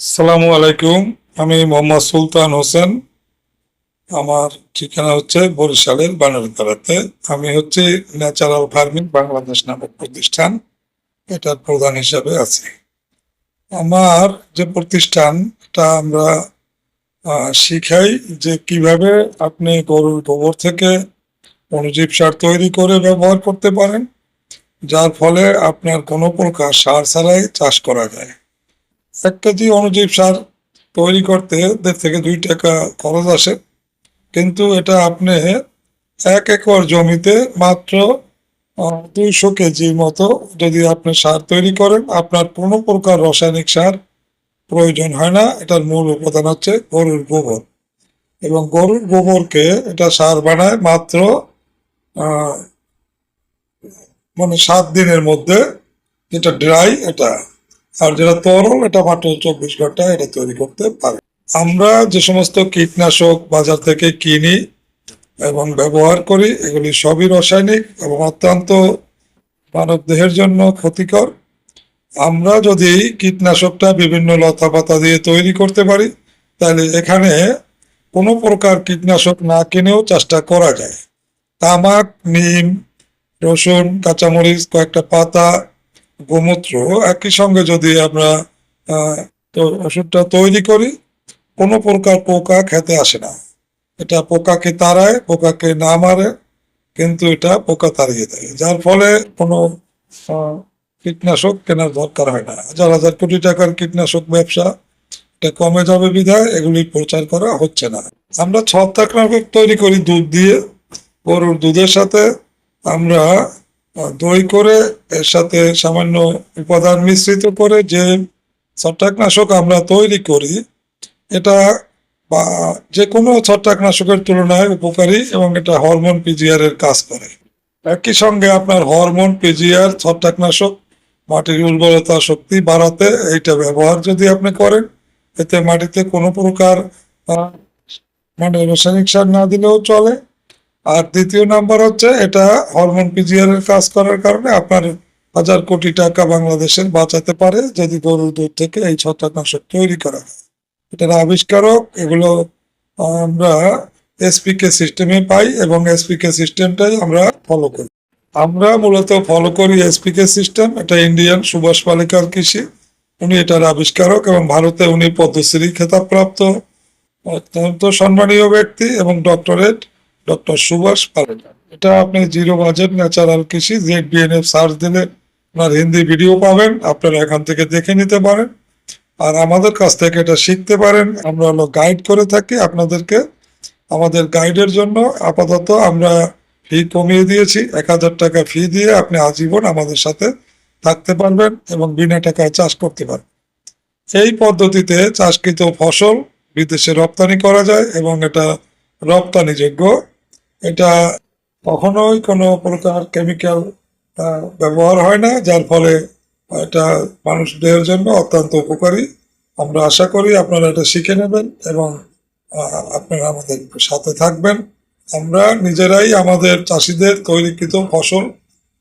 আসসালামু আলাইকুম। আমি মোহাম্মদ সুলতান হোসেন। আমার ঠিকানা হচ্ছে বরিশালের বানারতারাতে আমি হচ্ছে ন্যাচারাল ফার্মিং বাংলাদেশ নামক প্রতিষ্ঠান। এটার প্রধান হিসাবে আছি। আমার যে প্রতিষ্ঠান এটা আমরা শিখাই যে কীভাবে আপনি গরুর গোবর থেকে অনুজীব সার তৈরি করে ব্যবহার করতে পারেন, যার ফলে আপনার কোনো প্রকার সার ছাড়াই চাষ করা যায়। এক কেজি অনুজীব সার তৈরি করতে দেড় থেকে দুই টাকা খরচ আসে। কিন্তু এটা আপনি এক একর জমিতে মাত্র দুইশো কেজির মতো যদি আপনি সার তৈরি করেন, আপনার কোনো প্রকার রাসায়নিক সার প্রয়োজন হয় না। এটার মূল উপাদান হচ্ছে গরুর গোবর। এবং গরুর গোবরকে এটা সার বানায় মাত্র মানে সাত দিনের মধ্যে যেটা ড্রাই, এটা আর যেটা তরল, এটা মাত্র চব্বিশ ঘণ্টা এটা তৈরি করতে পারে। আমরা যে সমস্ত কীটনাশক বাজার থেকে কিনি এবং ব্যবহার করি, এগুলি সবই রাসায়নিক এবং অত্যন্ত মানব দেহের জন্য ক্ষতিকর। আমরা যদি কীটনাশকটা বিভিন্ন লতা পাতা দিয়ে তৈরি করতে পারি, তাহলে এখানে কোনো প্রকার কীটনাশক না কিনেও চাষটা করা যায়। তামাক, নিম, রসুন, কাঁচামরিচ, কয়েকটা পাতা গোমূত্র একই সঙ্গে যদি আমরা তো ওষুধটা তৈরি করি, কোনো প্রকার পোকা খেতে আসে না। এটা পোকাকে তাড়ায়, পোকাকে না মারে, কিন্তু এটা পোকা তাড়িয়ে দেয়। যার ফলে কোনো কীটনাশক কেনার দরকার হয় না। হাজার হাজার কোটি টাকার কীটনাশক ব্যবসা, এটা কমে যাবে বিধায় এগুলি প্রচার করা হচ্ছে না। আমরা ছত্রাকনাশক তৈরি করি দুধ দিয়ে, গরুর দুধের সাথে। আমরা দই করে, এর সাথে সামান্য উপাদান মিশ্রিত করে যে ছত্রাকনাশক আমরা তৈরি করি, এটা বা যে কোনো ছত্রাকনাশকের তুলনায় উপকারী এবং এটা হরমোন পিজিআর এর কাজ করে। একই সঙ্গে আপনার হরমোন পিজিআর, ছত্রাকনাশক, মাটির উর্বরতা শক্তি বাড়াতে এইটা ব্যবহার যদি আপনি করেন, এতে মাটিতে কোনো প্রকার মানে রাসায়নিক সার না দিলেও চলে। আর দ্বিতীয় নাম্বার হচ্ছে এটা হরমোন পিজিআর এর কাজ করার কারণে আপনার হাজার কোটি টাকা বাংলাদেশের বাঁচাতে পারে যদি গরুর দুধ থেকে এই ছত্রাকনাশক তৈরি করা হয়। এটার আবিষ্কারক এগুলো আমরা এসপিকে সিস্টেমে পাই এবং এসপিকে সিস্টেমটাই আমরা ফলো করি। আমরা মূলত ফলো করি এসপিকে সিস্টেম এটা ইন্ডিয়ান সুভাষ পালিকার কৃষি। উনি এটার আবিষ্কারক এবং ভারতে উনি পদ্মশ্রী খেতাবপ্রাপ্ত। অত্যন্ত সম্মানীয় ব্যক্তি এবং ডক্টরেট ডক্টর সুভাষ পালেকার। এটা আপনি জিরো বাজেট ন্যাচারাল কৃষি জেড বিএনএফ সার্চ দিলে আপনার হিন্দি ভিডিও পাবেন, আপনারা এখান থেকে দেখে নিতে পারেন। আর আমাদের কাছ থেকে এটা শিখতে পারেন, আমরা হলো গাইড করে থাকি আপনাদেরকে। আমাদের গাইডের জন্য আপাতত আমরা ফি কমিয়ে দিয়েছি, এক হাজার টাকা ফি দিয়ে আপনি আজীবন আমাদের সাথে থাকতে পারবেন এবং বিনা টাকায় চাষ করতে পারবেন। এই পদ্ধতিতে চাষকৃত ফসল বিদেশে রপ্তানি করা যায় এবং এটা রপ্তানিযোগ্য এটা কখনোই কোনো প্রকার কেমিক্যাল ব্যবহার হয় না, যার ফলে এটা মানুষদের জন্য অত্যন্ত উপকারী। আমরা আশা করি আপনারা এটা শিখে নেবেন এবং আপনারা আমাদের সাথে থাকবেন। আমরা নিজেরাই আমাদের চাষিদের তৈরিকৃত ফসল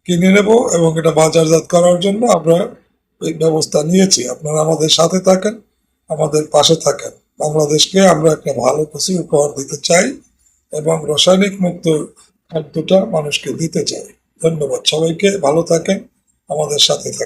কিনে নেব এবং এটা বাজারজাত করার জন্য আমরা এই ব্যবস্থা নিয়েছি। আপনারা আমাদের সাথে থাকেন, আমাদের পাশে থাকেন। বাংলাদেশকে আমরা একটা ভালো কিছু উপহার দিতে চাই। এবং রাসায়নিক মুক্ত খাদ্যটা মানুষকে দিতে চাই ধন্যবাদ সবাইকে ভালো থাকেন আমাদের সাথে থাকেন।